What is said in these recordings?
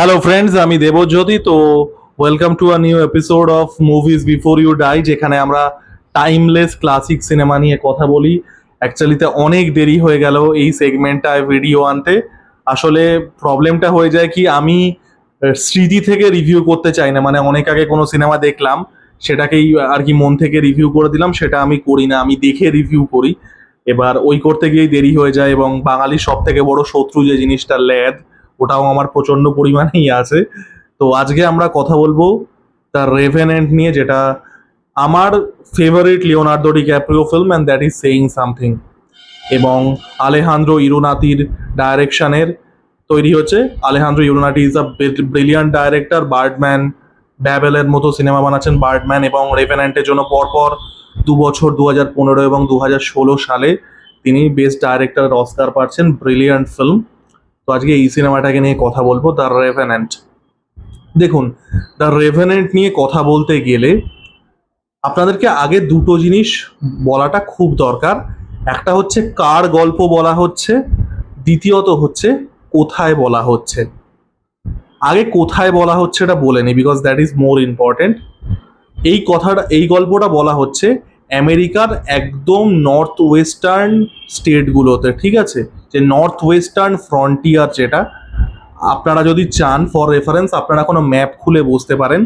Hello friends আমি দেবজ্যোতি, তো welcome to a new episode of movies before you die যেখানে আমরা টাইমলেস ক্লাসিক সিনেমা নিয়ে কথা বলি। অ্যাকচুয়ালিতে অনেক দেরি হয়ে গেল এই সেগমেন্টটায় ভিডিও আনতে। আসলে প্রবলেমটা হয়ে যায় কি, আমি স্মৃতি থেকে রিভিউ করতে চাই না। মানে অনেক আগে কোনো সিনেমা দেখলাম, সেটাকেই আর কি মন থেকে রিভিউ করে দিলাম, সেটা আমি করি না, আমি দেখে রিভিউ করি। এবার ওই করতে গিয়েই দেরি হয়ে যায় এবং বাঙালির সব থেকে বড় শত্রু যে জিনিসটা, ল্যাদ ওটাও আমার প্রচণ্ড পরিমাণেই আছে। তো আজকে আমরা কথা বলব দ্য রেভেনেন্ট নিয়ে, যেটা আমার favourite Leonardo DiCaprio film and that is saying something এবং আলেহান্দ্রো ইরুনাতির ডাইরেকশনের তৈরি হচ্ছে। Alejandro ইরুনাটি is a brilliant director Birdman ব্যাবেলের মতো সিনেমা বানাচ্ছেন বার্ডম্যান এবং রেভেনেন্টের জন্য পরপর দু বছর দু হাজার পনেরো এবং দু হাজার ষোলো সালে তিনি বেস্ট ডাইরেক্টর অস্কার পাচ্ছেন। ব্রিলিয়ান্ট ফিল্ম তো আজকে এই সিনেমাটাকে নিয়ে কথা বলব, দ্য রেভেনেন্ট। দেখুন, দ্য রেভেনেন্ট নিয়ে কথা বলতে গেলে আপনাদেরকে আগে দুটো জিনিস বলাটা খুব দরকার। একটা হচ্ছে, কার গল্প বলা হচ্ছে? দ্বিতীয়ত হচ্ছে, কোথায় বলা হচ্ছে? আগে কোথায় বলা হচ্ছে এটা বলে নি because that is more important এই কথাটা, এই গল্পটা বলা হচ্ছে আমেরিকার একদম নর্থ ওয়েস্টার্ন স্টেটগুলোতে, ঠিক আছে? যে নর্থ ওয়েস্টার্ন ফ্রন্টিয়ার যেটা, আপনারা যদি চান ফর রেফারেন্স আপনারা কোনো ম্যাপ খুলে বুঝতে পারেন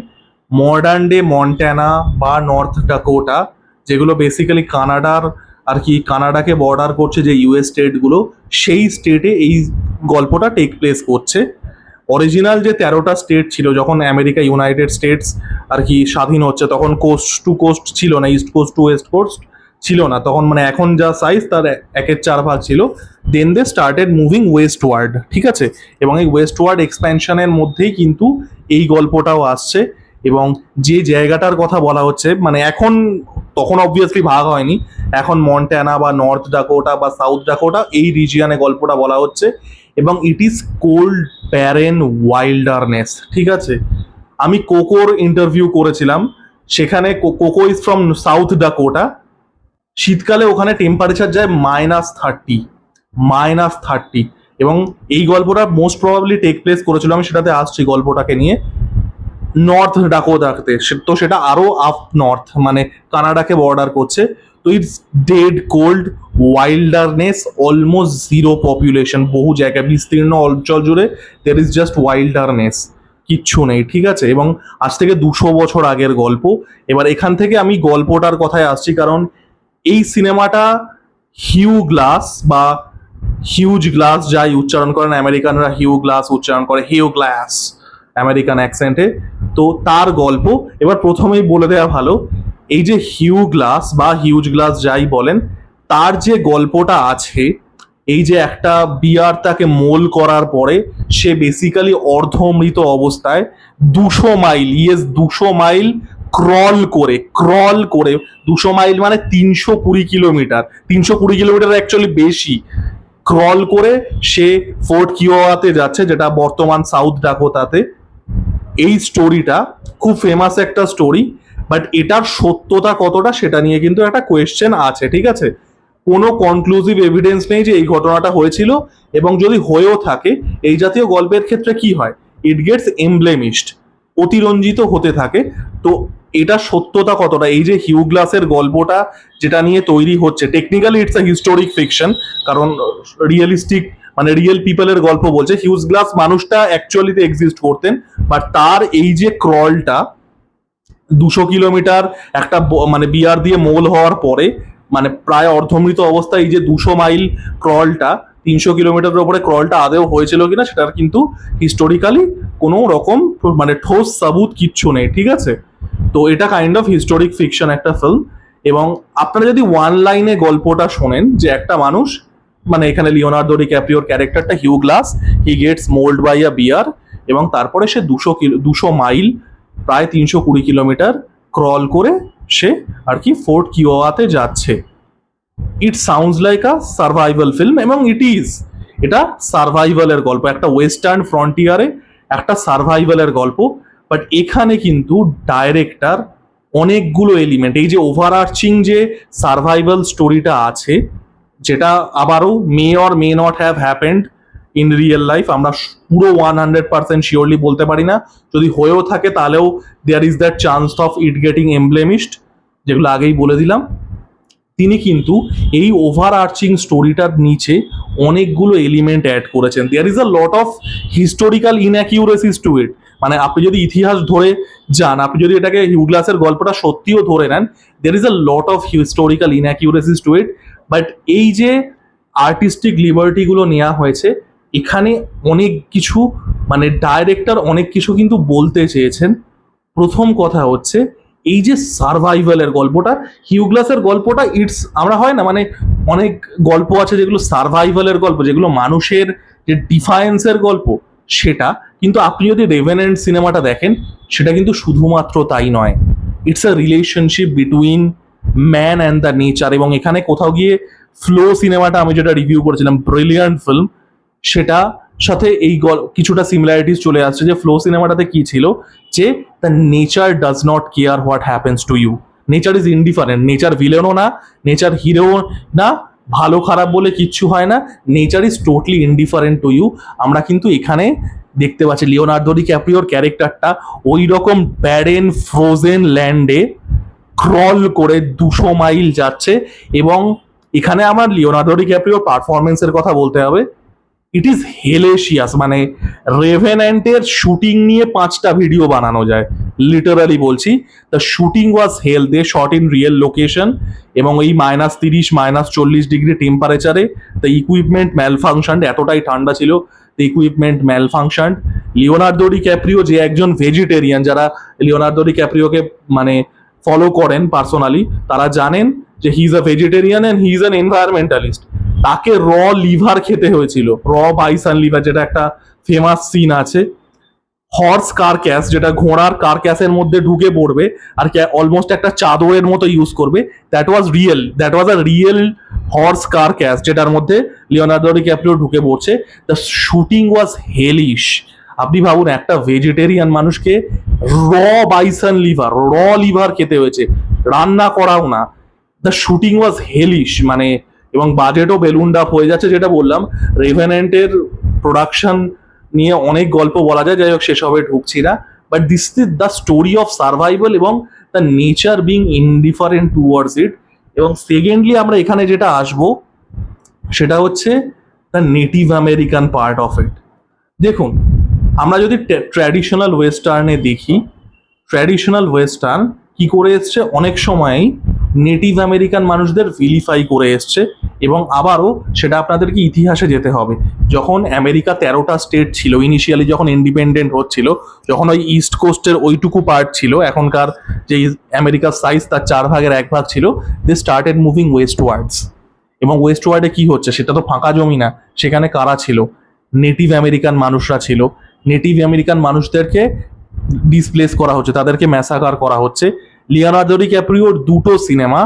মডার্ন ডে মন্টানা বা নর্থ ডাকোটা যেগুলো বেসিক্যালি কানাডার আর কি, কানাডাকে বর্ডার করছে যে ইউএস স্টেটগুলো সেই স্টেটে এই গল্পটা টেক প্লেস করছে। অরিজিনাল যে তেরোটা স্টেট ছিল, যখন আমেরিকা ইউনাইটেড স্টেটস আর কি স্বাধীন হচ্ছে, তখন কোস্ট টু কোস্ট ছিল না east coast to west coast ছিল না। তখন মানে এখন যা সাইজ তার একের চার ভাগ ছিল। Then they started moving westward ঠিক আছে? এবং এই ওয়েস্ট ওয়ার্ড এক্সপ্যানশনের মধ্যেই কিন্তু এই গল্পটাও আসছে। এবং যে জায়গাটার কথা বলা হচ্ছে মানে এখন, তখন অবভিয়াসলি ভাগ হয়নি। এখন মন্টানা বা নর্থ ডাকোটা বা সাউথ ডাকোটা এই রিজিয়ানে গল্পটা বলা হচ্ছে। এবং it is cold barren wilderness ঠিক আছে? আমি কোকোর ইন্টারভিউ করেছিলাম, সেখানে Coco is from South Dakota শীতকালে ওখানে টেম্পারেচার যায় মাইনাস থার্টি মাইনাস থার্টি এবং এই গল্পটা মোস্ট প্রবাবলি টেক প্লেস করেছিল, আমি সেটাতে আসছি গল্পটাকে নিয়ে নর্থ ডাকোদাতে সে- তো সেটা আরও আপ নর্থ মানে কানাডাকে বর্ডার করছে। তো it's dead cold wilderness almost zero population বহু জায়গায় বিস্তীর্ণ অঞ্চল জুড়ে দের ইজ জাস্ট ওয়াইল্ডারনেস কিচ্ছু নেই, ঠিক আছে? এবং আজ থেকে দুশো বছর আগের গল্প। এবার এখান থেকে আমি গল্পটার কথায় আসছি কারণ এই সিনেমাটা হিউ গ্লাস বা হিউজ গ্লাস যাই উচ্চারণ করেন, আমেরিকানরা হিউ গ্লাস উচ্চারণ করে হিউ গ্লাস আমেরিকান অ্যাকসেন্টে তো তার গল্প, এবার প্রথমেই বলে দেওয়া ভালো এই যে হিউ গ্লাস বা হিউজ গ্লাস যাই বলেন, তার যে গল্পটা আছে, এই যে একটা বিয়ার তাকে মোল করার পরে সে বেসিক্যালি অর্ধমৃত অবস্থায় দুশো মাইল ইয়েস দুশো মাইল ক্রল করে ক্রল করে, দুশো মাইল মানে তিনশো কুড়ি কিলোমিটার, তিনশো কুড়ি কিলোমিটার অ্যাকচুয়ালি বেশি ক্রল করে সে ফোর্ট কিওয়াতে যাচ্ছে, যেটা বর্তমান সাউথ ডাকোতাতে এই স্টোরিটা খুব ফেমাস একটা স্টোরি বাট এটার সত্যতা কতটা সেটা নিয়ে কিন্তু একটা কোয়েশ্চেন আছে, ঠিক আছে? কোনো কনক্লুসিভ এভিডেন্স নেই যে এই ঘটনাটা হয়েছিল এবং যদি হয়েও থাকে, এই জাতীয় গল্পের ক্ষেত্রে কি হয়? ইট গেটস এমব্লেমিস্ড অতিরঞ্জিত হতে থাকে। তো এটা সত্যতা কতটা? এই যে হিউ গ্লাসের গল্পটা যেটা নিয়ে তৈরি হচ্ছে technically it's a historic fiction কারণ রিয়েলিস্টিক মানে রিয়েল পিপলের গল্প বলছে। হিউজ গ্লাস মানুষটা অ্যাকচুয়ালিতে এক্সিস্ট করতেন বাট তার এই যে ক্রলটা দুশো কিলোমিটার একটা মানে বিয়ার দিয়ে মোল হওয়ার পরে মানে প্রায় অর্ধমৃত অবস্থায় এই যে দুশো মাইল ক্রলটা, তিনশো কিলোমিটারের উপরে ক্রলটা আদেও হয়েছিল কিনা সেটার কিন্তু হিস্টোরিক্যালি কোনো রকম মানে ঠোস সাবুত কিচ্ছু নেই, ঠিক আছে? তো এটা কাইন্ড অফ হিস্টোরিক ফিকশন একটা ফিল্ম এবং আপনারা যদি ওয়ান লাইনে গল্পটা শোনেন যে একটা মানুষ মানে এখানে লিওনার্দো ডিক্যাপ্রিওর ক্যারেক্টারটা Hugh Glass he gets mauled by a bear এবং তারপরে সে দুশো কিলো, দুশো মাইল প্রায় তিনশো কুড়ি কিলোমিটার ক্রল করে সে আর কি ফোর্ট কিওয়াতে যাচ্ছে। It sounds like a survival film এবং ইট ইজ এটা সার্ভাইভালের গল্প, একটা ওয়েস্টার্ন ফ্রন্টিয়ারে একটা সার্ভাইভালের গল্প বাট এখানে কিন্তু ডাইরেক্টর অনেকগুলো এলিমেন্ট এই যে ওভারআর্চিং যে সার্ভাইভাল স্টোরিটা আছে, যেটা আবারও may or may not have happened in real life আমরা পুরো ওয়ান হান্ড্রেড পার্সেন্ট শিওরলি বলতে পারি না। যদি হয়েও থাকে, তাহলেও there is that chance of it getting embellished যেগুলো আগেই বলে দিলাম। তিনি কিন্তু এই ওভার আর্চিং স্টোরিটার নিচে অনেকগুলো এলিমেন্ট অ্যাড করেছেন। There is a lot of historical inaccuracies to it মানে আপনি যদি ইতিহাস ধরে যান, আপনি যদি এটাকে হিউগ্লাসের গল্পটা সত্যিও ধরে নেন there is a lot of historical inaccuracies to it but এই যে আর্টিস্টিক লিবার্টিগুলো নেওয়া হয়েছে এখানে অনেক কিছু মানে ডাইরেক্টর অনেক কিছু কিন্তু বলতে চেয়েছেন। প্রথম কথা হচ্ছে, এই যে সার্ভাইভালের গল্পটা হিউগ্লাসের গল্পটা ইটস আমরা হয় না মানে অনেক গল্প আছে যেগুলো সার্ভাইভালের গল্প, যেগুলো মানুষের যে ডিফায়েন্সের গল্প, সেটা কিন্তু আপনি যদি রেভেনেন্ট সিনেমাটা দেখেন, সেটা কিন্তু শুধুমাত্র তাই নয়। It's a relationship between man and the nature এবং এখানে কোথাও গিয়ে ফ্লো সিনেমাটা আমি যেটা রিভিউ করেছিলাম ব্রিলিয়ান্ট ফিল্ম সেটা সাথে এই কিছুটা সিমিলারিটিস চলে আসছে যে ফ্লো সিনেমাটাতে কি ছিল? যে the nature does not care what happens to you nature is indifferent nature ভিলেনও না নেচার হিরোও না, ভালো খারাপ বলে কিচ্ছু হয় না। Nature is totally indifferent to you আমরা কিন্তু এখানে দেখতে পাচ্ছি লিওনার্দো ডি ক্যাপ্রিওর ক্যারেক্টারটা ওই রকম ব্যারেন ফ্রোজেন ল্যান্ডে ক্রল করে দুশো মাইল যাচ্ছে এবং এখানে আমার লিওনার্দো ডি ক্যাপ্রিওর পারফরমেন্সের কথা বলতে হবে। ইট ইজ হেলেশিয়াস মানে রেভেন্যান্টের শুটিং নিয়ে পাঁচটা ভিডিও বানানো যায় লিটারালি বলছি। The shooting was hell they shot in real location এবং এই মাইনাস তিরিশ মাইনাস চল্লিশ ডিগ্রি টেম্পারেচারে দ্য ইকুইপমেন্ট ম্যাল ফাংশন এতটাই ঠান্ডা ছিল the equipment malfunction Leonardo DiCaprio যে একজন ভেজিটেরিয়ান যারা লিওনার্দো ডি ক্যাপ্রিওকে মানে ফলো করেন পার্সোনালি তারা জানেন যে he is a vegetarian and he is an environmentalist তাকে র লিভার খেতে হয়েছিল। র বাইসান লিভার যেটা একটা ফেমাস সিন আছে। হর্স কার ক্যাশ যেটা ঘোড়ার কার ক্যাশের মধ্যে ঢুকে পড়বে আর অলমোস্ট একটা চাদরের মতো ইউজ করবে। That was real that was a real horse carcass যেটার মধ্যে লিওনার্দো ক্যাপ্রিও ঢুকে পড়ছে। দ্য শুটিং ওয়াজ হেলিশ আপনি ভাবুন, একটা ভেজিটেরিয়ান মানুষকে র বাইসান লিভার র লিভার খেতে হয়েছে। রান্না করাও না। দ্য শুটিং ওয়াজ হেলিশ মানে এবং বাজেটও বেলুন ডাপ হয়ে যাচ্ছে, যেটা বললাম রেভেনেন্টের প্রোডাকশন নিয়ে অনেক গল্প বলা যায়, যাই হোক সেসবে ঢুকছি না। But this is the story of survival এবং the nature being indifferent towards it এবং সেকেন্ডলি আমরা এখানে যেটা আসব, সেটা হচ্ছে the native American part of it দেখুন, আমরা যদি ট্র্যাডিশনাল ওয়েস্টার্নে দেখি ট্র্যাডিশনাল ওয়েস্টার্ন কি করে এসছে? অনেক সময়ই নেটিভ আমেরিকান মানুষদের ভিলিফাই করে এসছে এবং আবারও সেটা আপনাদেরকে ইতিহাসে যেতে হবে। যখন আমেরিকা তেরোটা স্টেট ছিল ইনিশিয়ালি যখন ইন্ডিপেন্ডেন্ট হচ্ছিল, যখন ওই ইস্ট কোস্টের ওইটুকু পার্ট ছিল, এখনকার যে আমেরিকার সাইজ তার চার ভাগের এক ভাগ ছিল they started moving westwards এবং ওয়েস্ট ওয়ার্ডে কি হচ্ছে? সেটা তো ফাঁকা জমি না, সেখানে কারা ছিল? নেটিভ আমেরিকান মানুষরা ছিল। নেটিভ আমেরিকান মানুষদেরকে ডিসপ্লেস করা হচ্ছে, তাদেরকে ম্যাসাকার করা হচ্ছে। লিওনার্দো ডি ক্যাপ্রিওর দুটো সিনেমা,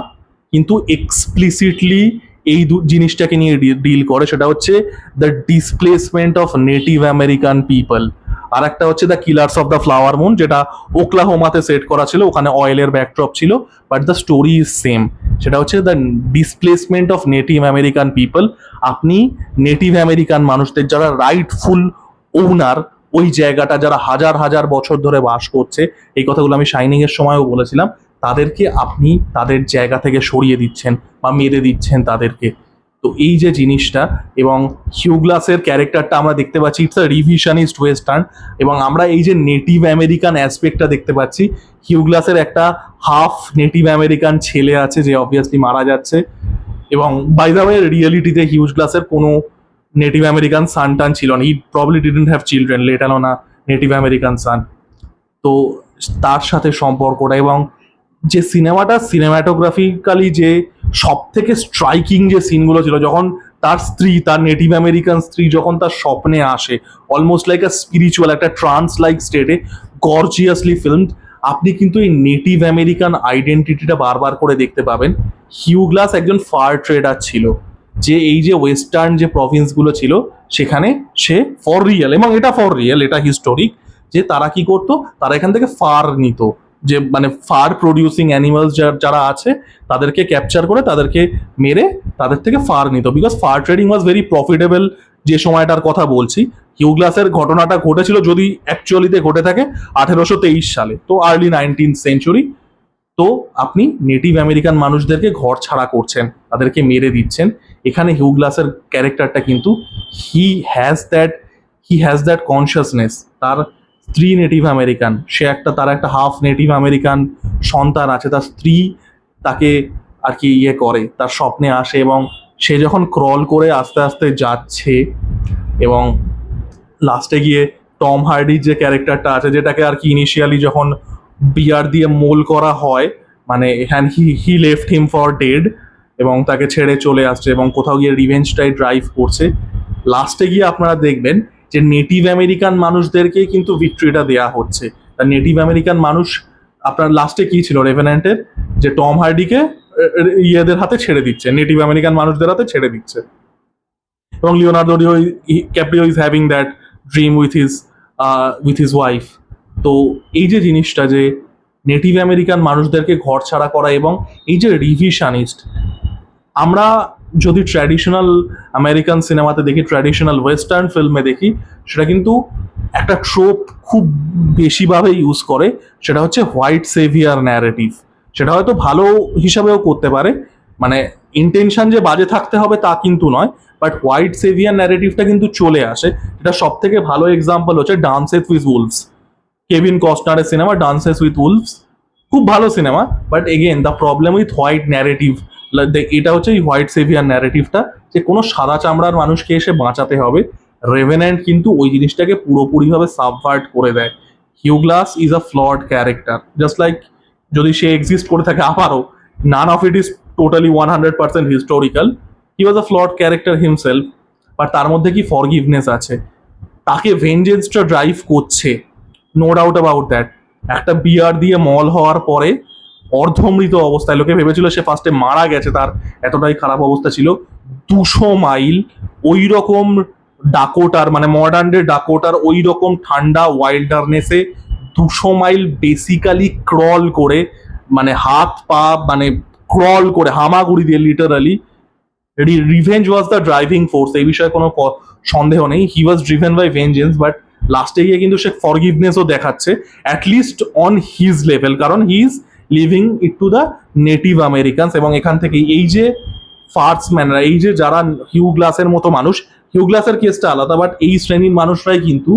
কিন্তু এক্সপ্লিসিটলি এই দু জিনিসটাকে নিয়ে ডিল করে, সেটা হচ্ছে the displacement of native American people আর একটা হচ্ছে the Killers of the Flower Moon যেটা ওকলাহোমাতে সেট করা ছিল, ওখানে অয়েলের ব্যাকড্রপ ছিল but the story is same সেটা হচ্ছে the displacement of native American people আপনি নেটিভ আমেরিকান মানুষদের, যারা রাইটফুল ওনার ওই জায়গাটা যারা হাজার হাজার বছর ধরে বাস করছে, এই কথাগুলো আমি শাইনিং এর সময়ও বলেছিলাম, তাদেরকে আপনি তাদের জায়গা থেকে সরিয়ে দিচ্ছেন বা মেরে দিচ্ছেন তাদেরকে। তো এই যে জিনিসটা এবং হিউগ্লাসের ক্যারেক্টারটা আমরা দেখতে পাচ্ছি ইটস আ রিভিশনিস্ট ওয়েস্টার্ন এবং আমরা এই যে নেটিভ আমেরিকান অ্যাসপেক্টটা দেখতে পাচ্ছি, হিউগ্লাসের একটা হাফ নেটিভ আমেরিকান ছেলে আছে যে অবভিয়াসলি মারা যাচ্ছে এবং বাই ওয়ে রিয়েলিটিতে হিউজ গ্লাসের কোনো নেটিভ আমেরিকান সান টান ছিল না he probably didn't have children let alone না নেটিভ আমেরিকান সান তো তার সাথে সম্পর্কটা এবং যে সিনেমাটা সিনেমাটোগ্রাফিক্যালি যে সব থেকে স্ট্রাইকিং যে সিনগুলো ছিল, যখন তার স্ত্রী, তার নেটিভ আমেরিকান স্ত্রী যখন তার স্বপ্নে আসে অলমোস্ট লাইক আ স্পিরিচুয়াল একটা ট্রান্স লাইক স্টেটে গর্জিয়াসলি ফিল্ম আপনি কিন্তু এই নেটিভ আমেরিকান আইডেন্টিটিটা বারবার করে দেখতে পাবেন। হিউগ্লাস একজন ফার ট্রেডার ছিল। যে এই যে ওয়েস্টার্ন যে প্রভিন্সগুলো ছিল, সেখানে সে ফর রিয়েল এবং এটা ফর রিয়েল এটা হিস্টোরিক যে তারা কি করতো? তারা এখান থেকে ফার নিত, যে মানে ফার প্রডিউসিং অ্যানিমালস যারা আছে, তাদেরকে ক্যাপচার করে, তাদেরকে মেরে, তাদের থেকে ফার নিত because fur trading was very profitable যে সময়টার কথা বলছি হিউগ্লাসের ঘটনাটা ঘটেছিল যদি অ্যাকচুয়ালিতে ঘটে থাকে, আঠেরোশো তেইশ সালে, তো আর্লি নাইনটিন সেঞ্চুরি তো আপনি নেটিভ আমেরিকান মানুষদেরকে ঘর ছাড়া করছেন, তাদেরকে মেরে দিচ্ছেন এখানে হিউগ্লাসের ক্যারেক্টারটা কিন্তু he has that he has that consciousness তার স্ত্রী নেটিভ আমেরিকান সে একটা, তার একটা হাফ নেটিভ আমেরিকান সন্তান আছে, তার স্ত্রী তাকে আর কি ইয়ে করে, তার স্বপ্নে আসে এবং সে যখন ক্রল করে আস্তে আস্তে যাচ্ছে এবং লাস্টে গিয়ে টম হার্ডির যে ক্যারেক্টারটা আছে, যেটাকে আর কি ইনিশিয়ালি যখন বিয়ার দিয়ে মোল করা হয় মানে and he he left him for dead এবং তাকে ছেড়ে চলে আসছে এবং কোথাও গিয়ে রিভেঞ্জটাই ড্রাইভ করছে। লাস্টে গিয়ে আপনারা দেখবেন যে নেটিভ আমেরিকান মানুষদেরকে কিন্তু ভিক্টরিটা দেয়া হচ্ছে। তা নেটিভ আমেরিকান মানুষ, আপনার লাস্টে কি ছিল রেভেন্যান্টের যে টম হার্ডিকে ইয়েদের হাতে ছেড়ে দিচ্ছে নেটিভ আমেরিকান মানুষদের হাতে ছেড়ে দিচ্ছে। এবং Leonardo Caprio is having that dream with his with his wife তো এই যে জিনিসটা যে নেটিভ আমেরিকান মানুষদেরকে ঘর ছাড়া করা এবং এই যে রিভিশনিস্ট আমরা যদি ট্র্যাডিশনাল আমেরিকান সিনেমাতে দেখি ট্র্যাডিশনাল ওয়েস্টার্ন ফিল্মে দেখি, সেটা কিন্তু একটা ট্রোপ খুব বেশিভাবে ইউজ করে, সেটা হচ্ছে হোয়াইট সেভিয়ার ন্যারেটিভ সেটা হয়তো ভালো হিসাবেও করতে পারে মানে ইন্টেনশন যে বাজে থাকতে হবে তা কিন্তু নয় বাট হোয়াইট সেভিয়ার ন্যারেটিভটা কিন্তু চলে আসে। এটা সব থেকে ভালো এক্সাম্পল হচ্ছে ডান্সেস উইথ উইলভস কেভিন কস্টনারের সিনেমা ডান্সেস উইথ উইলভস খুব ভালো cinema but again the problem with white narrative এটা হচ্ছে এই হোয়াইট সেভিয়ার ন্যারেটিভটা যে কোনো সাদা চামড়ার মানুষকে এসে বাঁচাতে হবে। রেভেন্যান্ট কিন্তু ওই জিনিসটাকে পুরোপুরিভাবে সাবভার্ট করে দেয়। Hugh Glass is a flawed character just like যদি সে এক্সিস্ট করে থাকে আবারও none of it is totally one hundred percent historical he was a flawed character himself but তার মধ্যে কি ফরগিভনেস আছে? তাকে ভেঞ্জেন্সটা ড্রাইভ করছে। নো ডাউট অ্যাবাউট দ্যাট একটা বিয়ার দিয়ে মল হওয়ার পরে অর্ধমৃত অবস্থায়। লোকে ভেবেছিল সে ফার্স্টে মারা গেছে, তার এতটাই খারাপ অবস্থা ছিল। দুশো মাইল ওই রকম ডাকোটার মানে মডার্ন ডে ডাকোটার ওই রকম ঠান্ডা ওয়াইল্ডারনেসে দুশো মাইল বেসিক্যালি ক্রল করে মানে হাত পা মানে ক্রল করে, হামাগুড়ি দিয়ে literally revenge was the driving force এই বিষয়ে কোনো সন্দেহ নেই। He was driven by vengeance but লাস্টে গিয়ে কিন্তু সে ফরগিভনেসও দেখাচ্ছে অ্যাটলিস্ট অন হিজ লেভেল কারণ he is living it to the native Americans এবং এখান থেকে এই যে ফার্টসম্যানরা এই যে যারা হিউ গ্লাসের মতো মানুষ হিউ গ্লাসের কেসটা আলাদা বাট এই শ্রেণির মানুষরাই কিন্তু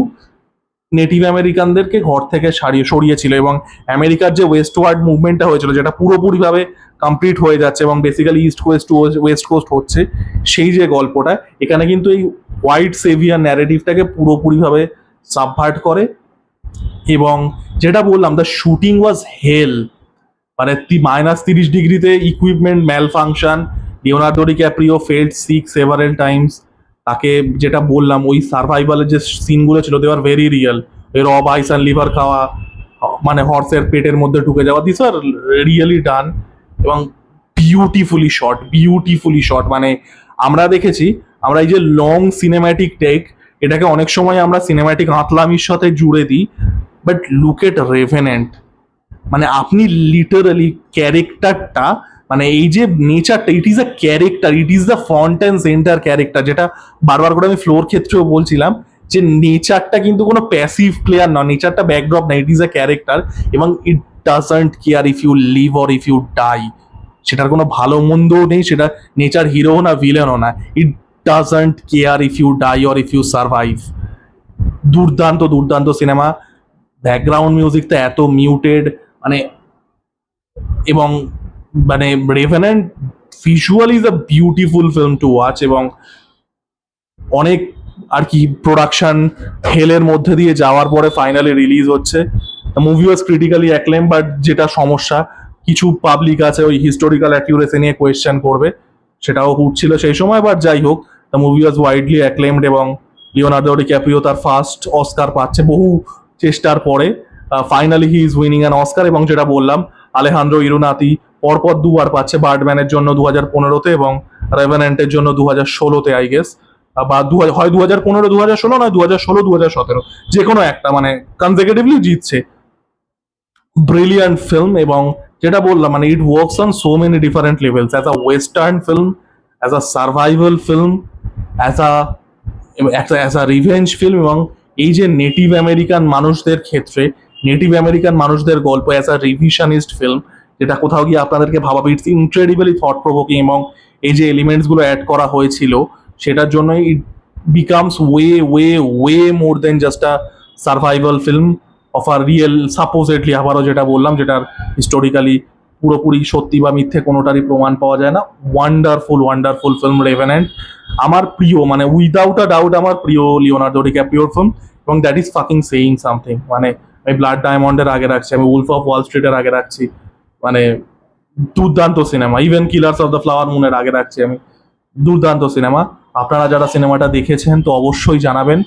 নেটিভ আমেরিকানদেরকে ঘর থেকে সারিয়ে, সরিয়েছিল এবং আমেরিকার যে ওয়েস্টওয়ার্ড মুভমেন্টটা হয়েছিল, যেটা পুরোপুরিভাবে কমপ্লিট হয়ে যাচ্ছে এবং basically east west west coast হচ্ছে, সেই যে গল্পটা, এখানে কিন্তু এই হোয়াইট সেভিয়ার ন্যারেটিভটাকে পুরোপুরিভাবে সাবভার্ট করে এবং যেটা বললাম দ্য শুটিং ওয়াজ হেল মানে মাইনাস তিরিশ ডিগ্রিতে equipment malfunction Leonardo DiCaprio felled sick several times তাকে যেটা বললাম, ওই সার্ভাইভালের যে সিনগুলো ছিল দেওয়ার ভেরি রিয়েল ওই র বাইস অ্যান্ড লিভার খাওয়া মানে হর্সের পেটের মধ্যে ঢুকে যাওয়া দিস আর রিয়েলি ডান এবং বিউটিফুলি শট বিউটিফুলি শট মানে আমরা দেখেছি, আমরা এই যে লং সিনেম্যাটিক টেক এটাকে অনেক সময় আমরা সিনেম্যাটিক আতলামির সাথে জুড়ে দিই বাট লুক এট রেভেনেন্ট মানে আপনি লিটারালি ক্যারেক্টারটা মানে এই যে নেচারটা it is a character it is the front and centre character যেটা বারবার করে আমি ফ্লোর ক্ষেত্রেও বলছিলাম, যে নেচারটা কিন্তু কোনো প্যাসিভ প্লেয়ার না নেচারটা ব্যাকড্রপ না ইট ইজ আ ক্যারেক্টার এবং it doesn't care if you live or if you die সেটার কোনো ভালো মন্দও নেই, সেটা নেচার হিরো না ভিলেনও না। It doesn't care if you die or if you survive দুর্দান্ত দুর্দান্ত সিনেমা ব্যাকগ্রাউন্ড মিউজিকটা এত মিউটেড মানে এবং মানে revenant visual is a beautiful film to watch এবং অনেক আর কি প্রোডাকশন হেলের মধ্যে দিয়ে যাওয়ার পরে ফাইনালি রিলিজ হচ্ছে। Movie was critically acclaim but যেটা সমস্যা, কিছু পাবলিক আছে ওই হিস্টোরিক্যাল অ্যাকিউরেসি নিয়ে কোয়েশ্চেন করবে, সেটাও উঠছিল সেই সময় বাট যাই হোক the movie was widely acclaimed এবং লিওনার্দো ক্যাপ্রিও তার ফার্স্ট অস্কার পাচ্ছে বহু চেষ্টার পরে। Finally he is winning an Oscar এবং যেটা বললাম, আলেহান্দ্রো ইরুনাতি পরপর দুবার পাচ্ছে বার্ডম্যানের জন্য দু হাজার পনেরোতে এবং রেভেনেন্টের জন্য দু হাজার ষোলোতে আই গেস বা দু হয় দু হাজার পনেরো দু হাজার ষোলো নয় দু হাজার ষোলো দু হাজার সতেরো। যে কোনো একটা মানে কনজেকেটিভলি জিতছে। ব্রিলিয়ান্ট ফিল্ম এবং যেটা বললাম মানে it works on so many different levels as a western film as a survival film as a as a revenge film এবং এই যে নেটিভ আমেরিকান মানুষদের ক্ষেত্রে নেটিভ আমেরিকান মানুষদের গল্প অ্যাজ আ রিভিশনিস্ট ফিল্ম যেটা কোথাও গিয়ে আপনাদেরকে ভাবাবে ইটস ইনক্রেডিবলি থট প্রভোকিং এবং এই যে এলিমেন্টসগুলো অ্যাড করা হয়েছিল, সেটার জন্য it becomes way way way more than just a survival film of R real supposedly আবারও যেটা বললাম, যেটার হিস্টোরিক্যালি পুরোপুরি সত্যি বা মিথ্যে কোনোটারই প্রমাণ পাওয়া যায় না। ওয়ান্ডারফুল ওয়ান্ডারফুল ফিল্ম রেভেনেন্ট আমার প্রিয় মানে উইদাউট আ ডাউট আমার প্রিয় লিওনার্দো ডিক্যাপ্রিওর ফিল্ম এবং that is fucking saying something মানে আমি ব্লাড ডায়মন্ডের আগে রাখছি, আমি উলফ অফ ওয়াল স্ট্রিটের আগে রাখছি মানে দুর্দান্ত cinema even killers of the flower মুনের আগে রাখছি আমি, দুর্দান্ত সিনেমা। আপনারা যারা সিনেমাটা দেখেছেন, তো অবশ্যই জানাবেন।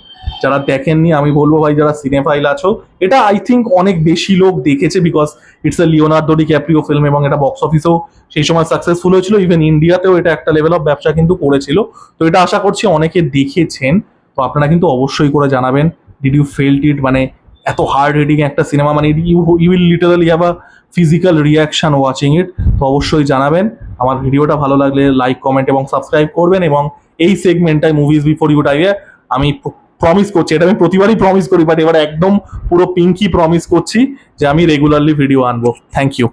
যারা দেখেননি, আমি বলব ভাই, যারা সিনেফাইল আছো, এটা আই থিঙ্ক অনেক বেশি লোক দেখেছে because it's a Leonardo DiCaprio film এবং এটা বক্স অফিসেও সেই সময় সাকসেসফুল হয়েছিল ইভেন ইন্ডিয়াতেও এটা একটা লেভেল অফ ব্যবসা কিন্তু করেছিল। তো এটা আশা করছি অনেকে দেখেছেন, তো আপনারা কিন্তু অবশ্যই করে জানাবেন। ডিড ইউ ফেল্ট ইট মানে এত হার্ড হিটিং একটা সিনেমা মানে you you will literally have a physical reaction watching it তো অবশ্যই জানাবেন। আমার ভিডিওটা ভালো লাগলে লাইক কমেন্ট এবং সাবস্ক্রাইব করবেন এবং এই সেগমেন্টটায় মুভিজ বিফোর ইউ টাইপে আমি প্রমিস করছি, এটা আমি প্রতিবারই প্রমিস করি বাট এবার একদম পুরো পিঙ্কি প্রমিস করছি যে আমি রেগুলারলি ভিডিও আনব। Thank you